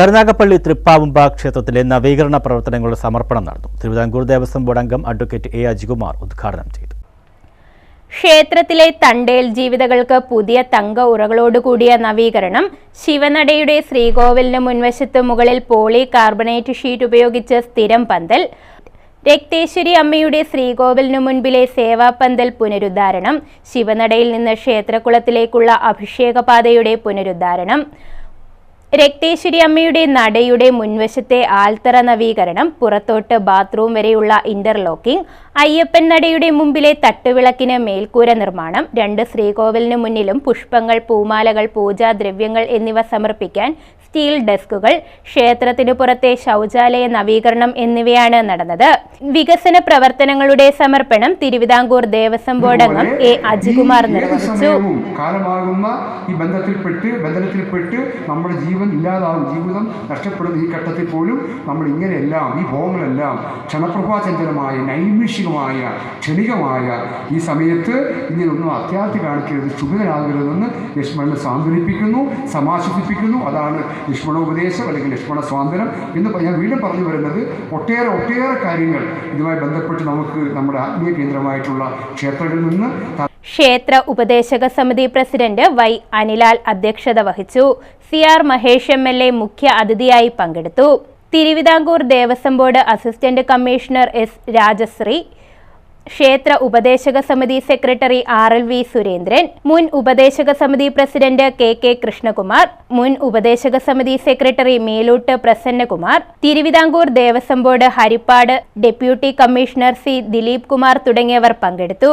കരുനാഗപ്പള്ളി തൃപ്പാവുമ്പ ക്ഷേത്രത്തിലെ നവീകരണ പ്രവർത്തനങ്ങളുടെ സമർപ്പണം നടന്നു. തിരുവിതാംകൂർ ദേവസ്വം ബോർഡ് അംഗം അഡ്വക്കേറ്റ് എ അജികുമാർ ഉദ്ഘാടനം ചെയ്തു. ക്ഷേത്രത്തിലെ തണ്ടേൽ ജീവിതകൾക്ക് പുതിയ തങ്ക ഉറകളോടുകൂടിയ നവീകരണം ശിവനടയുടെ ശ്രീകോവിലിന് മുൻവശത്ത് മുകളിൽ പോളി കാർബണേറ്റ് ഷീറ്റ് ഉപയോഗിച്ച് സ്ഥിരം പന്തൽ രക്തേശ്വരി അമ്മയുടെ ശ്രീകോവിലിനു മുൻപിലെ സേവാപന്തൽ പുനരുദ്ധാരണം ശിവനടയിൽ നിന്ന് ക്ഷേത്രകുളത്തിലേക്കുള്ള അഭിഷേകപാതയുടെ പുനരുദ്ധാരണം രക്തേശ്വരി അമ്മയുടെ നടയുടെ മുൻവശത്തെ ആൽത്തറ നവീകരണം പുറത്തോട്ട് ബാത്റൂം വരെയുള്ള ഇന്റർലോക്കിംഗ് അയ്യപ്പൻ നടയുടെ മുമ്പിലെ തട്ടുവിളക്കിന് മേൽക്കൂര നിർമ്മാണം രണ്ട് ശ്രീകോവിലിന് മുന്നിലും പുഷ്പങ്ങൾ പൂമാലകൾ പൂജാദ്രവ്യങ്ങൾ എന്നിവ സമർപ്പിക്കാൻ സ്റ്റീൽ ഡെസ്കുകൾ ക്ഷേത്രത്തിനു പുറത്തെ ശൗചാലയ നവീകരണം എന്നിവയാണ് നടന്നത്. വികസന പ്രവർത്തനങ്ങളുടെ സമർപ്പണം തിരുവിതാംകൂർ ദേവസ്വം ബോർഡ് അംഗം എ അജികുമാർ നിർവഹിച്ചു. കാലമാകുന്ന ഈ ബന്ധത്തിൽപ്പെട്ട് ബന്ധനത്തിൽപ്പെട്ട് നമ്മുടെ ജീവൻ ഇല്ലാതാവും ജീവിതം നഷ്ടപ്പെടുന്ന ഈ ഘട്ടത്തിൽ പോലും നമ്മൾ ഇങ്ങനെയെല്ലാം ഈ ഭോഗങ്ങളെല്ലാം ക്ഷണപ്രഭാചഞ്ചലമായ നൈമിഷികമായ ക്ഷണികമായ ഈ സമയത്ത് ഇങ്ങനെയൊന്നും അത്യാർത്ഥി കാണിക്കരുത് ക്ഷുഭിതനാകരുതെന്ന് ലക്ഷ്മണനെ സാന്ത്വനിപ്പിക്കുന്നു സമാശ്വസിപ്പിക്കുന്നു. അതാണ് ലക്ഷ്മണ ഉപദേശം അല്ലെങ്കിൽ ലക്ഷ്മണ സ്വാതന്ത്ര്യം എന്ന് ഞാൻ വീണ്ടും പറഞ്ഞു വരുന്നത് ഒട്ടേറെ ഒട്ടേറെ കാര്യങ്ങൾ ഇതുമായി ബന്ധപ്പെട്ട് നമുക്ക് നമ്മുടെ ആത്മീയ കേന്ദ്രമായിട്ടുള്ള ക്ഷേത്രങ്ങളിൽ നിന്ന് ക്ഷേത്ര ഉപദേശക സമിതി പ്രസിഡന്റ് വൈ അനിലാൽ അധ്യക്ഷത വഹിച്ചു. C R Mahesh M L A മുഖ്യ അതിഥിയായി പങ്കെടുത്തു. Thiruvithamkoor Devaswom board assistant commissioner S Rajasree ക്ഷേത്ര ഉപദേശക സമിതി secretary R L V Surendran മുൻ ഉപദേശക സമിതി പ്രസിഡന്റ് കെ കെ കൃഷ്ണകുമാർ മുൻ ഉപദേശക സമിതി secretary Melootu Prasannakumar Thiruvithamkoor Devaswom board Harippad deputy commissioner C Dileep Kumar തുടങ്ങിയവർ പങ്കെടുത്തു.